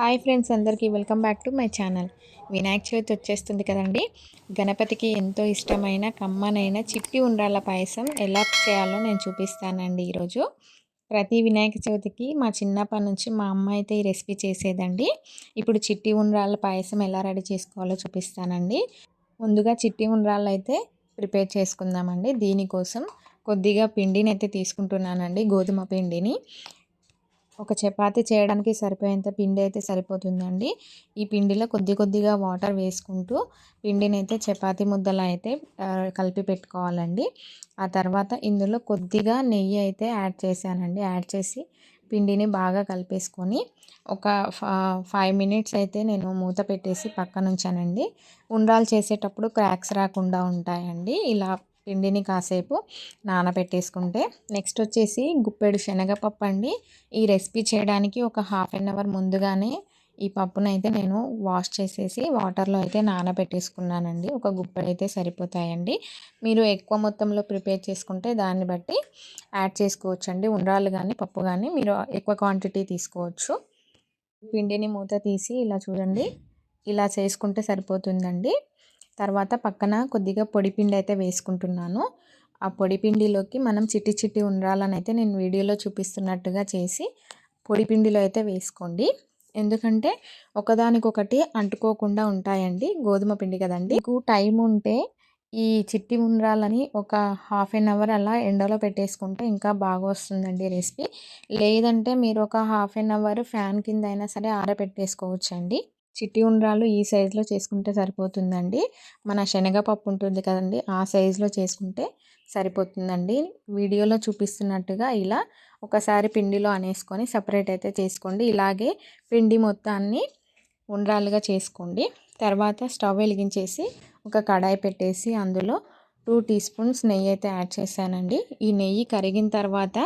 Hi friends అందరికీ welcome back to my channel. Vinayaka Chavithi వచ్చేస్తుంది కదండి. గణపతికి ఎంతో ఇష్టమైన కమ్మనైన చిట్టి ఉండ్రాళ్ళ పాయసం ఎలా చేయాలో నేను చూపిస్తానండి ఈరోజు. ప్రతి వినాయక చవితికి మా చిన్నప్పటి నుంచి మా అమ్మ అయితే ఈ రెసిపీ చేసేదండి. ఇప్పుడు చిట్టి ఉండ్రాళ్ళ పాయసం ఎలా రెడీ చేసుకోవాలో చూపిస్తానండి. ముందుగా చిట్టి ఉండ్రాళ్ళు అయితే ప్రిపేర్ చేసుకుందామండి. దీనికోసం కొద్దిగా పిండిని అయితే తీసుకుంటున్నానండి గోధుమ పిండిని. ఒక చపాతీ చేయడానికి సరిపోయేంత పిండి అయితే సరిపోతుందండి. ఈ పిండిలో కొద్ది కొద్దిగా వాటర్ వేసుకుంటూ పిండిని అయితే చపాతీ ముద్దలా అయితే కలిపి పెట్టుకోవాలండి. ఆ తర్వాత ఇందులో కొద్దిగా నెయ్యి అయితే యాడ్ చేశానండి. యాడ్ చేసి పిండిని బాగా కలిపేసుకొని ఒక ఫైవ్ మినిట్స్ అయితే నేను మూత పెట్టేసి పక్కన ఉంచానండి ఉండ్రాలు చేసేటప్పుడు క్రాక్స్ రాకుండా ఉంటాయండి. ఇలా పిండిని కాసేపు నానబెట్టేసుకుంటే నెక్స్ట్ వచ్చేసి గుప్పెడు శనగపప్పు అండి. ఈ రెసిపీ చేయడానికి ఒక హాఫ్ అన్ అవర్ ముందుగానే ఈ పప్పునైతే నేను వాష్ చేసేసి వాటర్లో అయితే నానబెట్టేసుకున్నానండి. ఒక గుప్పెడు అయితే సరిపోతాయండి. మీరు ఎక్కువ మొత్తంలో ప్రిపేర్ చేసుకుంటే దాన్ని బట్టి యాడ్ చేసుకోవచ్చండి. ఉండ్రాలు కానీ పప్పు కానీ మీరు ఎక్కువ క్వాంటిటీ తీసుకోవచ్చు. పిండిని మూత తీసి ఇలా చూడండి. ఇలా చేసుకుంటే సరిపోతుందండి. తర్వాత పక్కన కొద్దిగా పొడిపిండి అయితే వేసుకుంటున్నాను. ఆ పొడిపిండిలోకి మనం చిట్టి చిట్టి ఉండాలని అయితే నేను వీడియోలో చూపిస్తున్నట్టుగా చేసి పొడిపిండిలో అయితే వేసుకోండి. ఎందుకంటే ఒకదానికొకటి అంటుకోకుండా ఉంటాయండి. గోధుమ పిండి కదండి. మీకు టైం ఉంటే ఈ చిట్టి ఉండ్రాలని ఒక హాఫ్ అన్ అవర్ అలా ఎండలో పెట్టేసుకుంటే ఇంకా బాగా వస్తుందండి రెసిపీ. లేదంటే మీరు ఒక హాఫ్ అన్ అవర్ ఫ్యాన్ కింద అయినా సరే ఆరబెట్టేసుకోవచ్చండి. చిట్టి ఉండ్రాలు ఈ సైజులో చేసుకుంటే సరిపోతుందండి. మన శనగపప్పు ఉంటుంది కదండి ఆ సైజులో చేసుకుంటే సరిపోతుందండి. వీడియోలో చూపిస్తున్నట్టుగా ఇలా ఒకసారి పిండిలో అనేసుకొని సపరేట్ అయితే చేసుకోండి. ఇలాగే పిండి మొత్తాన్ని ఉండ్రాలుగా చేసుకోండి. తర్వాత స్టవ్ వెలిగించేసి ఒక కడాయి పెట్టేసి అందులో టూ టీ స్పూన్స్ నెయ్యి అయితే యాడ్ చేశానండి. ఈ నెయ్యి కరిగిన తర్వాత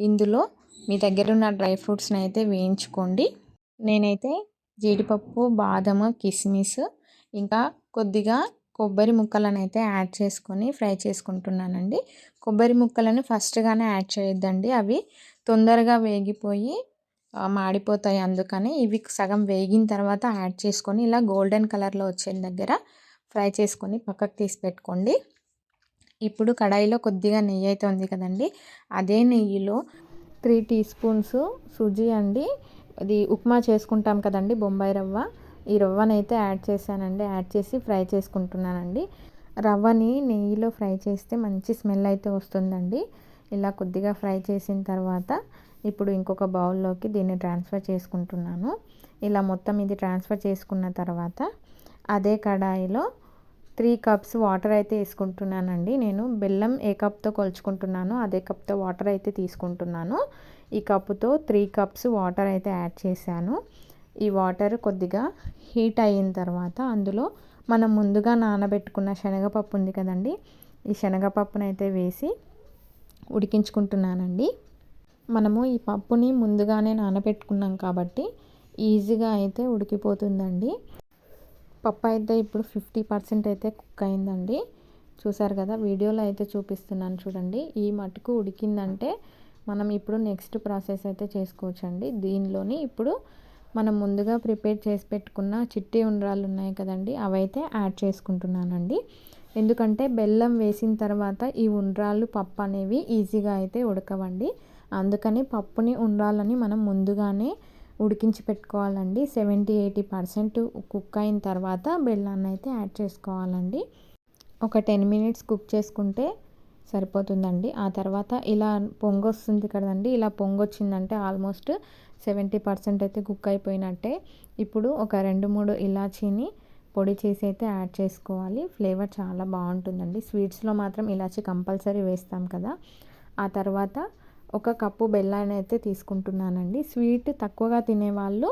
ఇందులో మీ దగ్గర ఉన్న డ్రై ఫ్రూట్స్ని అయితే వేయించుకోండి. నేనైతే జీడిపప్పు బాదము కిస్మిస్ ఇంకా కొద్దిగా కొబ్బరి ముక్కలను అయితే యాడ్ చేసుకొని ఫ్రై చేసుకుంటున్నానండి. కొబ్బరి ముక్కలను ఫస్ట్గానే యాడ్ చేయొద్దండి. అవి తొందరగా వేగిపోయి మాడిపోతాయి అందుకని ఇవి సగం వేగిన తర్వాత యాడ్ చేసుకొని ఇలా గోల్డెన్ కలర్లో వచ్చే దగ్గర ఫ్రై చేసుకొని పక్కకు తీసి పెట్టుకోండి. ఇప్పుడు కడాయిలో కొద్దిగా నెయ్యి అయితే ఉంది కదండి. అదే నెయ్యిలో త్రీ టీ స్పూన్స్ సుజీ అండి అది ఉప్మా చేసుకుంటాం కదండి బొంబాయి రవ్వ. ఈ రవ్వనైతే యాడ్ చేశానండి యాడ్ చేసి ఫ్రై చేసుకుంటున్నానండి. రవ్వని నెయ్యిలో ఫ్రై చేస్తే మంచి స్మెల్ అయితే వస్తుందండి. ఇలా కొద్దిగా ఫ్రై చేసిన తర్వాత ఇప్పుడు ఇంకొక బౌల్లోకి దీన్ని ట్రాన్స్ఫర్ చేసుకుంటున్నాను. ఇలా మొత్తం ఇది ట్రాన్స్ఫర్ చేసుకున్న తర్వాత అదే కడాయిలో త్రీ కప్స్ వాటర్ అయితే వేసుకుంటున్నానండి. నేను బెల్లం ఏ కప్తో కొలుచుకుంటున్నానో అదే కప్తో వాటర్ అయితే తీసుకుంటున్నాను. ఈ కప్పుతో త్రీ కప్స్ వాటర్ అయితే యాడ్ చేశాను. ఈ వాటర్ కొద్దిగా హీట్ అయిన తర్వాత అందులో మనం ముందుగా నానబెట్టుకున్న శనగపప్పు ఉంది కదండి ఈ శనగపప్పునైతే వేసి ఉడికించుకుంటున్నానండి. మనము ఈ పప్పుని ముందుగానే నానబెట్టుకున్నాం కాబట్టి ఈజీగా అయితే ఉడికిపోతుందండి. పప్పు అయితే ఇప్పుడు ఫిఫ్టీ పర్సెంట్ అయితే కుక్ అయిందండి. చూసారు కదా వీడియోలో అయితే చూపిస్తున్నాను చూడండి. ఈ మటుకు ఉడికిందంటే మనం ఇప్పుడు నెక్స్ట్ ప్రాసెస్ అయితే చేసుకోవచ్చండి. దీనిలోని ఇప్పుడు మనం ముందుగా ప్రిపేర్ చేసి పెట్టుకున్న చిట్టి ఉండ్రాలు ఉన్నాయి కదండి అవైతే యాడ్ చేసుకుంటున్నానండి. ఎందుకంటే బెల్లం వేసిన తర్వాత ఈ ఉండ్రాలు పప్పు అనేవి ఈజీగా అయితే ఉడకవండి. అందుకని పప్పుని ఉండ్రాలని మనం ముందుగానే ఉడికించి పెట్టుకోవాలండి. సెవెంటీ ఎయిటీ పర్సెంట్ కుక్ అయిన తర్వాత బెల్లాన్ని అయితే యాడ్ చేసుకోవాలండి. ఒక టెన్ మినిట్స్ కుక్ చేసుకుంటే సరిపోతుందండి. ఆ తర్వాత ఇలా పొంగొస్తుంది కదండి ఇలా పొంగొచ్చిందంటే ఆల్మోస్ట్ సెవెంటీ పర్సెంట్ అయితే కుక్ అయిపోయినట్టే. ఇప్పుడు ఒక రెండు మూడు ఇలాచీని పొడి చేసి అయితే యాడ్ చేసుకోవాలి. ఫ్లేవర్ చాలా బాగుంటుందండి. స్వీట్స్లో మాత్రం ఇలాచి కంపల్సరీ వేస్తాం కదా. ఆ తర్వాత ఒక కప్పు బెల్లాన్ని అయితే తీసుకుంటున్నానండి. స్వీట్ తక్కువగా తినేవాళ్ళు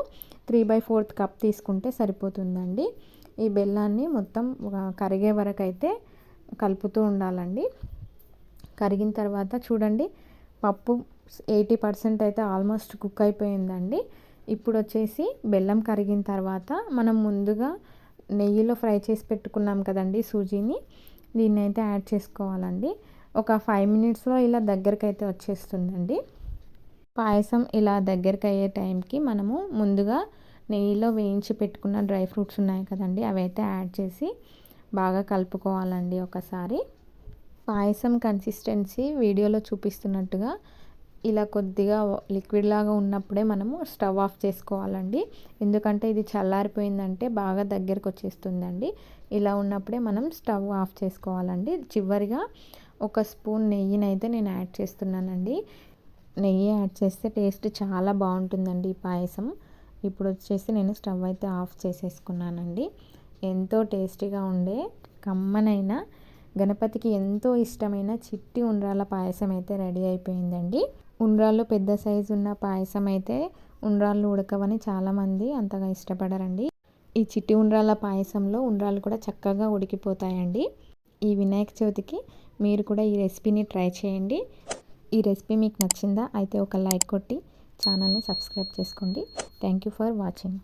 త్రీ బై ఫోర్త్ కప్ తీసుకుంటే సరిపోతుందండి. ఈ బెల్లాన్ని మొత్తం కరిగే వరకు అయితే కలుపుతూ ఉండాలండి. కరిగిన తర్వాత చూడండి పప్పు ఎయిటీ పర్సెంట్ అయితే ఆల్మోస్ట్ కుక్ అయిపోయిందండి. ఇప్పుడు వచ్చేసి బెల్లం కరిగిన తర్వాత మనం ముందుగా నెయ్యిలో ఫ్రై చేసి పెట్టుకున్నాం కదండి సూజీని దీన్ని అయితే యాడ్ చేసుకోవాలండి. ఒక ఫైవ్ మినిట్స్లో ఇలా దగ్గరికి అయితే వచ్చేస్తుందండి. పాయసం ఇలా దగ్గరికి అయ్యే టైంకి మనము ముందుగా నెయ్యిలో వేయించి పెట్టుకున్న డ్రై ఫ్రూట్స్ ఉన్నాయి కదండి అవి అయితే యాడ్ చేసి బాగా కలుపుకోవాలండి ఒకసారి. పాయసం కన్సిస్టెన్సీ వీడియోలో చూపిస్తున్నట్టుగా ఇలా కొద్దిగా లిక్విడ్ లాగా ఉన్నప్పుడే మనము స్టవ్ ఆఫ్ చేసుకోవాలండి. ఎందుకంటే ఇది చల్లారిపోయిందంటే బాగా దగ్గరకు వచ్చేస్తుందండి ఇలా ఉన్నప్పుడే మనం స్టవ్ ఆఫ్ చేసుకోవాలండి. చివరిగా ఒక స్పూన్ నెయ్యిని అయితే నేను యాడ్ చేస్తున్నానండి. నెయ్యి యాడ్ చేస్తే టేస్ట్ చాలా బాగుంటుందండి ఈ పాయసం. ఇప్పుడు వచ్చేసి నేను స్టవ్ అయితే ఆఫ్ చేసేసుకున్నానండి. ఎంతో టేస్టీగా ఉండే కమ్మనైన గణపతికి ఎంతో ఇష్టమైన చిట్టి ఉండ్రాల పాయసం అయితే రెడీ అయిపోయిందండి. ఉండ్రాళ్ళు పెద్ద సైజు ఉన్న పాయసం అయితే ఉండ్రాళ్ళు ఉడకవని చాలామంది అంతగా ఇష్టపడరండి. ఈ చిట్టి ఉండ్రాల పాయసంలో ఉండ్రాలు కూడా చక్కగా ఉడికిపోతాయండి. ఈ వినాయక చవితికి మీరు కూడా ఈ రెసిపీని ట్రై చేయండి. ఈ రెసిపీ మీకు నచ్చిందా అయితే ఒక లైక్ కొట్టి ఛానల్ని సబ్స్క్రైబ్ చేసుకోండి. Thank you for watching.